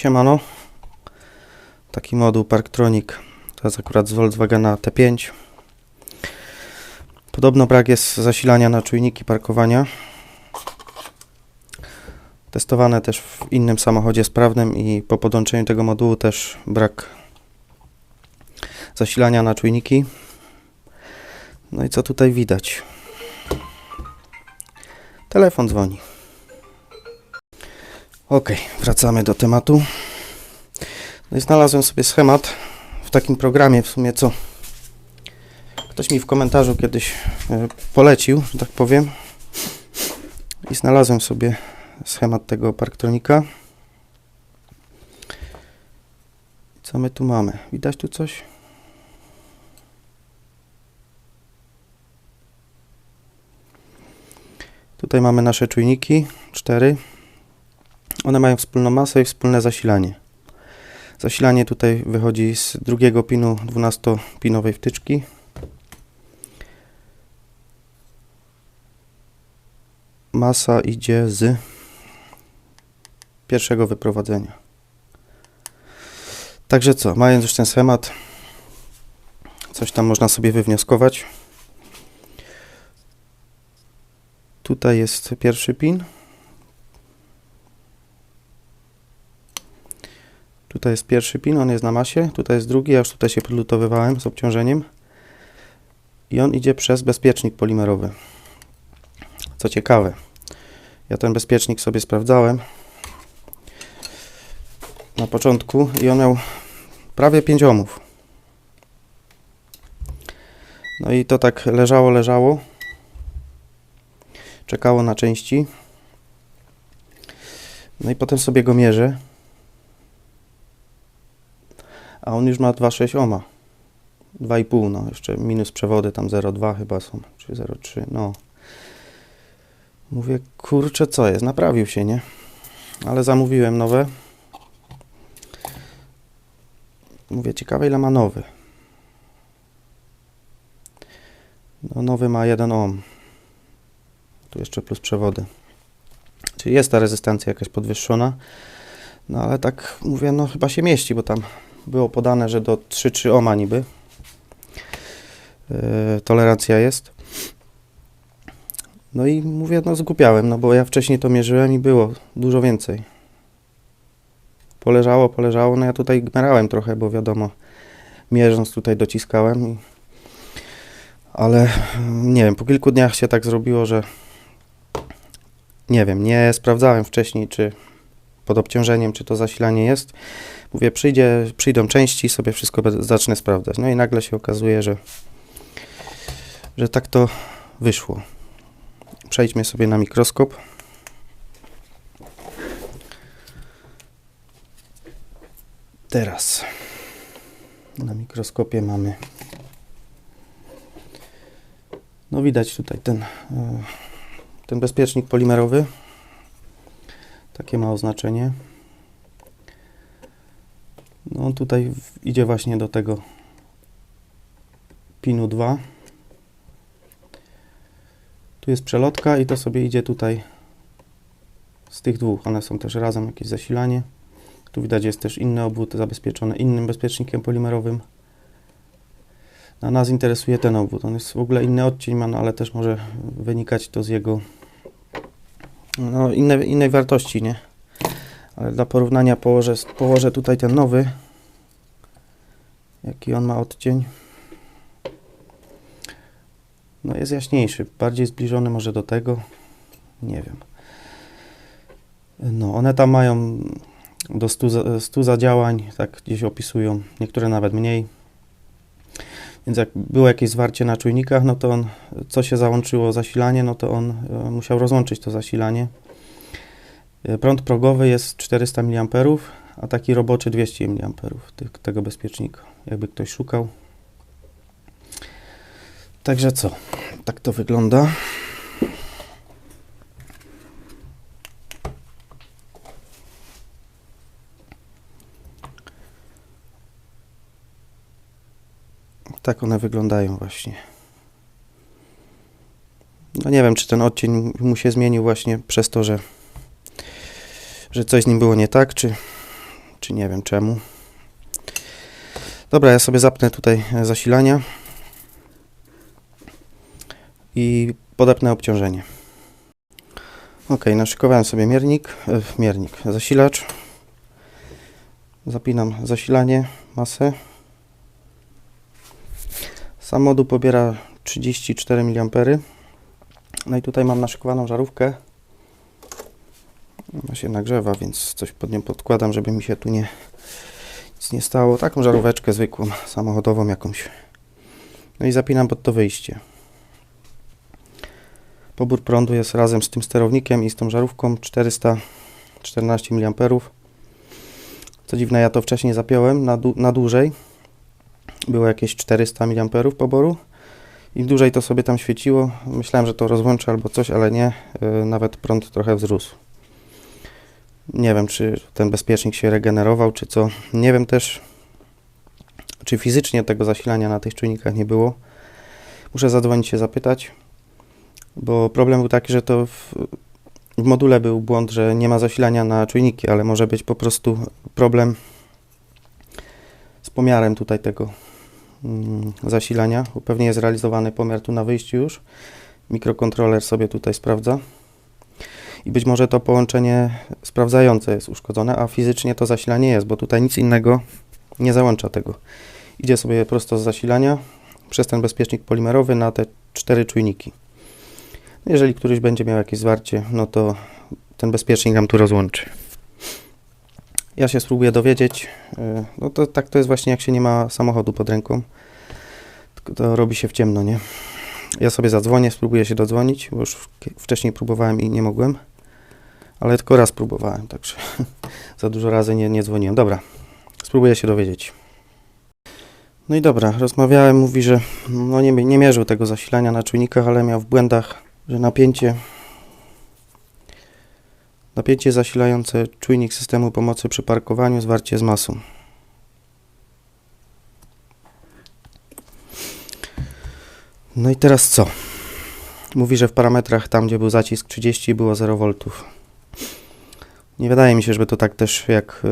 Siemano. Taki moduł Parktronic. To jest akurat z Volkswagena T5. Podobno brak jest zasilania na czujniki parkowania. Testowane też w innym samochodzie sprawnym i po podłączeniu tego modułu też brak zasilania na czujniki. No i co tutaj widać? Telefon dzwoni. Ok, wracamy do tematu. No i znalazłem sobie schemat w takim programie w sumie, co ktoś mi w komentarzu kiedyś e, polecił, że tak powiem. I znalazłem sobie schemat tego parktronika. Co my tu mamy? Widać tu coś? Tutaj mamy nasze czujniki, cztery. One mają wspólną masę i wspólne zasilanie. Zasilanie tutaj wychodzi z drugiego pinu 12-pinowej wtyczki. Masa idzie z pierwszego wyprowadzenia. Także co, mając już ten schemat, coś tam można sobie wywnioskować. Tutaj jest pierwszy pin. Tutaj jest pierwszy pin, on jest na masie. Tutaj jest drugi, ja już tutaj się podlutowywałem z obciążeniem. I on idzie przez bezpiecznik polimerowy. Co ciekawe, ja ten bezpiecznik sobie sprawdzałem na początku i on miał prawie 5 ohmów. No i to tak leżało, leżało. Czekało na części. No i potem sobie go mierzę. A on już ma 2,6 ohma. 2,5, no jeszcze minus przewody tam 0,2 chyba są, czy 0,3, no. Mówię, kurczę, co jest? Naprawił się, nie? Ale zamówiłem nowe. Mówię, ciekawe ile ma nowy. No nowy ma 1 ohm. Tu jeszcze plus przewody. Czyli jest ta rezystancja jakaś podwyższona. No ale tak mówię, no chyba się mieści, bo tam było podane, że do 3,3 ohma niby yy, tolerancja jest. No i mówię, no zgupiałem, no bo ja wcześniej to mierzyłem i było dużo więcej. Poleżało, poleżało, no ja tutaj gmerałem trochę, bo wiadomo, mierząc tutaj dociskałem. I... Ale nie wiem, po kilku dniach się tak zrobiło, że nie wiem, nie sprawdzałem wcześniej, czy pod obciążeniem, czy to zasilanie jest. Mówię, przyjdzie, przyjdą części, sobie wszystko zacznę sprawdzać. No i nagle się okazuje, że, że tak to wyszło. Przejdźmy sobie na mikroskop. Teraz na mikroskopie mamy no widać tutaj ten, e, ten bezpiecznik polimerowy. Takie ma oznaczenie. No tutaj idzie właśnie do tego pinu 2. Tu jest przelotka i to sobie idzie tutaj z tych dwóch. One są też razem, jakieś zasilanie. Tu widać jest też inny obwód zabezpieczony innym bezpiecznikiem polimerowym. A nas interesuje ten obwód. On jest w ogóle inny odcień ma, no ale też może wynikać to z jego no, inne, innej wartości, nie? Ale dla porównania położę, położę tutaj ten nowy. Jaki on ma odcień. No jest jaśniejszy, bardziej zbliżony może do tego. Nie wiem. No, one tam mają do 100, 100 zadziałań, tak gdzieś opisują, niektóre nawet mniej. Więc jak było jakieś zwarcie na czujnikach, no to on, co się załączyło zasilanie, no to on e, musiał rozłączyć to zasilanie. E, prąd progowy jest 400 mA, a taki roboczy 200 mA tego bezpiecznika, jakby ktoś szukał. Także co, tak to wygląda. Tak one wyglądają właśnie. No nie wiem, czy ten odcień mu się zmienił właśnie przez to, że, że coś z nim było nie tak, czy, czy nie wiem czemu. Dobra, ja sobie zapnę tutaj e, zasilania i podepnę obciążenie. Ok, naszykowałem sobie miernik, e, miernik, zasilacz. Zapinam zasilanie, masę. Sam moduł pobiera 34 mA. No i tutaj mam naszykowaną żarówkę. Ona się nagrzewa, więc coś pod nią podkładam, żeby mi się tu nie nic nie stało. Taką żaróweczkę zwykłą, samochodową jakąś. No i zapinam pod to wyjście. Pobór prądu jest razem z tym sterownikiem i z tą żarówką 414 mA. Co dziwne, ja to wcześniej zapiąłem na, na dłużej. Było jakieś 400 mA poboru. Im dłużej to sobie tam świeciło, myślałem, że to rozłączy albo coś, ale nie. Yy, nawet prąd trochę wzrósł. Nie wiem, czy ten bezpiecznik się regenerował, czy co. Nie wiem też, czy fizycznie tego zasilania na tych czujnikach nie było. Muszę zadzwonić się zapytać, bo problem był taki, że to w, w module był błąd, że nie ma zasilania na czujniki, ale może być po prostu problem z pomiarem tutaj tego mm, zasilania. Pewnie jest realizowany pomiar tu na wyjściu już. Mikrokontroler sobie tutaj sprawdza. I być może to połączenie sprawdzające jest uszkodzone, a fizycznie to zasilanie jest, bo tutaj nic innego nie załącza tego. Idzie sobie prosto z zasilania przez ten bezpiecznik polimerowy na te cztery czujniki. Jeżeli któryś będzie miał jakieś zwarcie, no to ten bezpiecznik nam tu rozłączy. Ja się spróbuję dowiedzieć. yy, No to tak to jest właśnie, jak się nie ma samochodu pod ręką. To robi się w ciemno, nie? Ja sobie zadzwonię, spróbuję się dodzwonić, bo już wcześniej próbowałem i nie mogłem. Ale tylko raz próbowałem, także za dużo razy nie, nie dzwoniłem. Dobra, spróbuję się dowiedzieć. No i dobra, rozmawiałem, mówi, że no nie, nie mierzył tego zasilania na czujnikach, ale miał w błędach, że napięcie napięcie zasilające czujnik systemu pomocy przy parkowaniu zwarcie z masą. No i teraz co? Mówi, że w parametrach tam, gdzie był zacisk 30 było 0 V. Nie wydaje mi się, żeby to tak też jak e,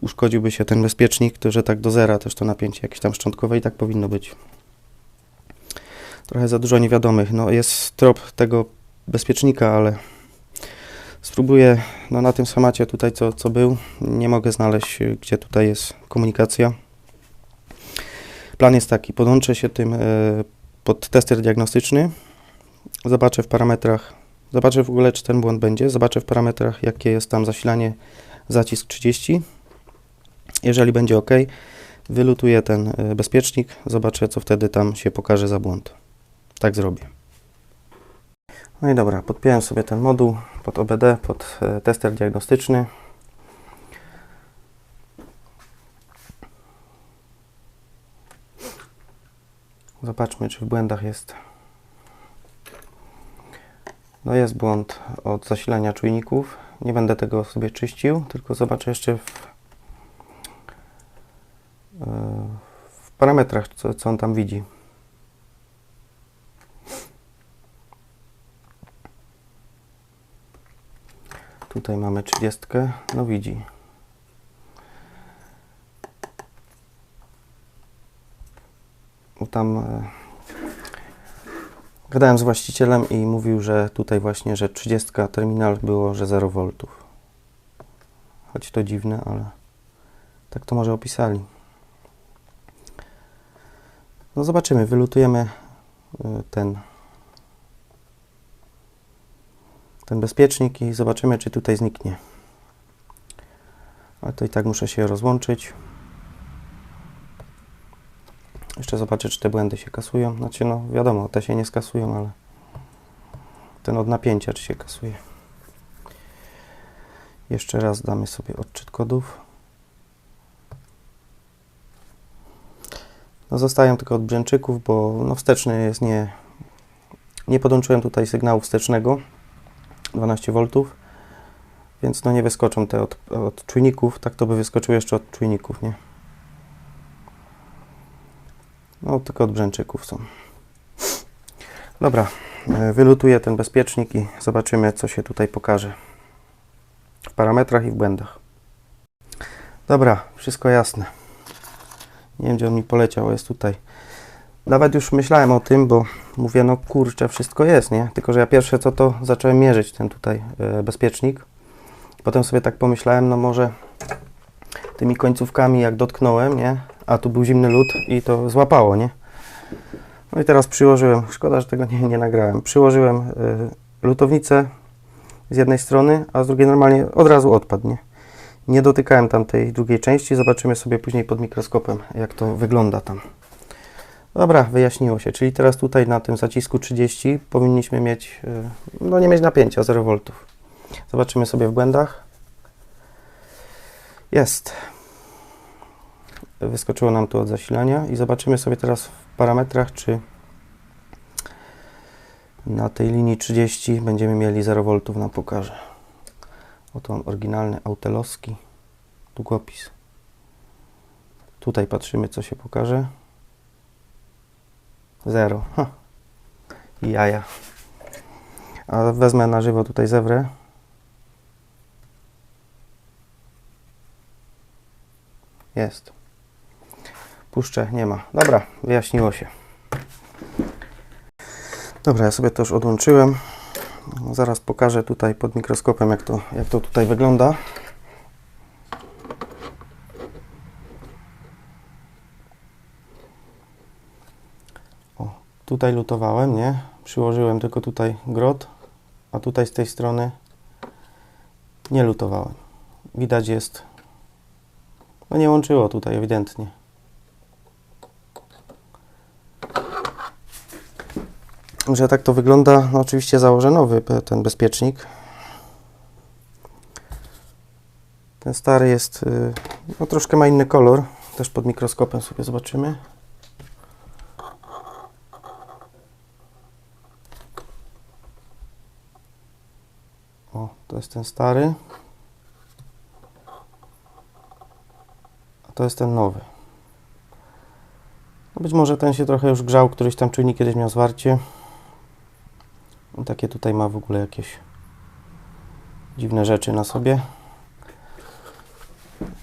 uszkodziłby się ten bezpiecznik, to że tak do zera też to napięcie jakieś tam szczątkowe i tak powinno być. Trochę za dużo niewiadomych. No jest trop tego bezpiecznika, ale spróbuję no, na tym schemacie tutaj co, co był. Nie mogę znaleźć, e, gdzie tutaj jest komunikacja. Plan jest taki, podłączę się tym e, pod tester diagnostyczny. Zobaczę w parametrach, zobaczę w ogóle, czy ten błąd będzie. Zobaczę w parametrach, jakie jest tam zasilanie, zacisk 30. Jeżeli będzie ok, wylutuję ten e, bezpiecznik, zobaczę, co wtedy tam się pokaże za błąd. Tak zrobię. No i dobra, podpiąłem sobie ten moduł pod OBD, pod e, tester diagnostyczny. Zobaczmy, czy w błędach jest. No jest błąd od zasilania czujników. Nie będę tego sobie czyścił, tylko zobaczę jeszcze w, e, w parametrach, co, co on tam widzi. Tutaj mamy 30. No widzi. Tam e, gadałem z właścicielem i mówił, że tutaj właśnie, że 30 terminal było, że 0 V. Choć to dziwne, ale tak to może opisali. No zobaczymy, wylutujemy e, ten ten bezpiecznik i zobaczymy, czy tutaj zniknie. Ale to i tak muszę się rozłączyć. Jeszcze zobaczę, czy te błędy się kasują. Znaczy, no wiadomo, te się nie skasują, ale ten od napięcia, czy się kasuje. Jeszcze raz damy sobie odczyt kodów. No zostają tylko od brzęczyków, bo no wsteczny jest nie... Nie podłączyłem tutaj sygnału wstecznego. 12 V, więc no nie wyskoczą te od, od czujników, tak to by wyskoczyły jeszcze od czujników, nie? No tylko od brzęczyków są. Dobra, e, wylutuję ten bezpiecznik i zobaczymy, co się tutaj pokaże w parametrach i w błędach. Dobra, wszystko jasne. Nie wiem, gdzie on mi poleciał, jest tutaj. Nawet już myślałem o tym, bo mówię, no kurczę, wszystko jest, nie? Tylko, że ja pierwsze co to zacząłem mierzyć ten tutaj e, bezpiecznik. Potem sobie tak pomyślałem, no może tymi końcówkami jak dotknąłem, nie? A tu był zimny lód i to złapało, nie? No i teraz przyłożyłem, szkoda, że tego nie, nie nagrałem. Przyłożyłem y, lutownicę z jednej strony, a z drugiej normalnie od razu odpadł, nie? Nie dotykałem tam tej drugiej części, zobaczymy sobie później pod mikroskopem, jak to wygląda tam. Dobra, wyjaśniło się, czyli teraz tutaj na tym zacisku 30 powinniśmy mieć, y, no nie mieć napięcia 0 V. Zobaczymy sobie w błędach. Jest. Wyskoczyło nam tu od zasilania i zobaczymy sobie teraz w parametrach, czy na tej linii 30 będziemy mieli 0 V na pokaże. Oto on oryginalny autelowski długopis. Tutaj patrzymy, co się pokaże. 0. Ha. Jaja. A wezmę na żywo tutaj zewrę. Jest. Puszczę, nie ma. Dobra, wyjaśniło się. Dobra, ja sobie to już odłączyłem. Zaraz pokażę tutaj pod mikroskopem, jak to, jak to tutaj wygląda. O, tutaj lutowałem, nie? Przyłożyłem tylko tutaj grot, a tutaj z tej strony nie lutowałem. Widać jest, no nie łączyło tutaj ewidentnie. Że tak to wygląda. No oczywiście założę nowy ten bezpiecznik. Ten stary jest, y, no troszkę ma inny kolor. Też pod mikroskopem sobie zobaczymy. O, to jest ten stary. A to jest ten nowy. No być może ten się trochę już grzał, któryś tam czujnik kiedyś miał zwarcie. Takie tutaj ma w ogóle jakieś dziwne rzeczy na sobie.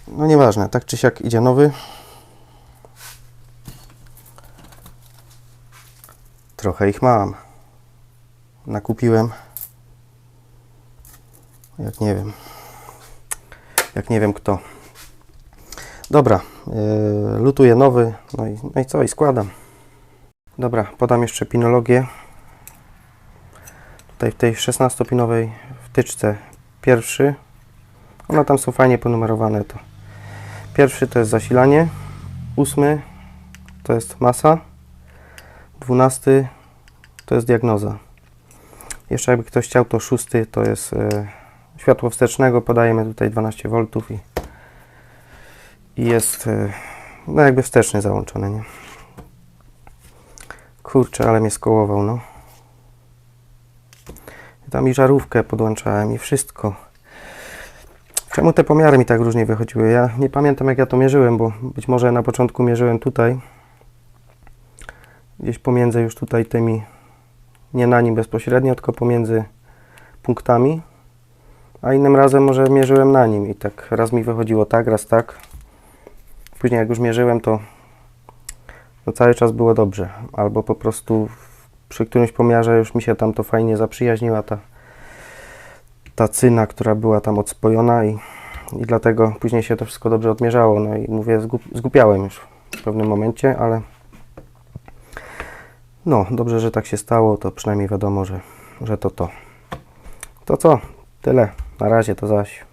No nieważne, tak czy siak idzie nowy. Trochę ich mam. Nakupiłem. Jak nie wiem. Jak nie wiem kto. Dobra, yy, lutuję nowy. No i, no i co? I składam. Dobra, podam jeszcze pinologię tutaj w tej 16-pinowej wtyczce pierwszy, one tam są fajnie ponumerowane to. Pierwszy to jest zasilanie, ósmy to jest masa, dwunasty to jest diagnoza. Jeszcze jakby ktoś chciał, to szósty to jest e, światło wstecznego, podajemy tutaj 12 V i, i jest e, no jakby wsteczny załączony, nie? Kurczę, ale mnie skołował, no. Tam i żarówkę podłączałem i wszystko. Czemu te pomiary mi tak różnie wychodziły? Ja nie pamiętam jak ja to mierzyłem, bo być może na początku mierzyłem tutaj. Gdzieś pomiędzy już tutaj tymi, nie na nim bezpośrednio, tylko pomiędzy punktami. A innym razem może mierzyłem na nim i tak raz mi wychodziło tak, raz tak. Później jak już mierzyłem, to, to cały czas było dobrze. Albo po prostu przy którymś pomiarze już mi się tam to fajnie zaprzyjaźniła ta, ta cyna, która była tam odspojona i, i dlatego później się to wszystko dobrze odmierzało. No i mówię, zgup, zgupiałem już w pewnym momencie, ale no, dobrze, że tak się stało, to przynajmniej wiadomo, że, że to to. To co? Tyle. Na razie to zaś.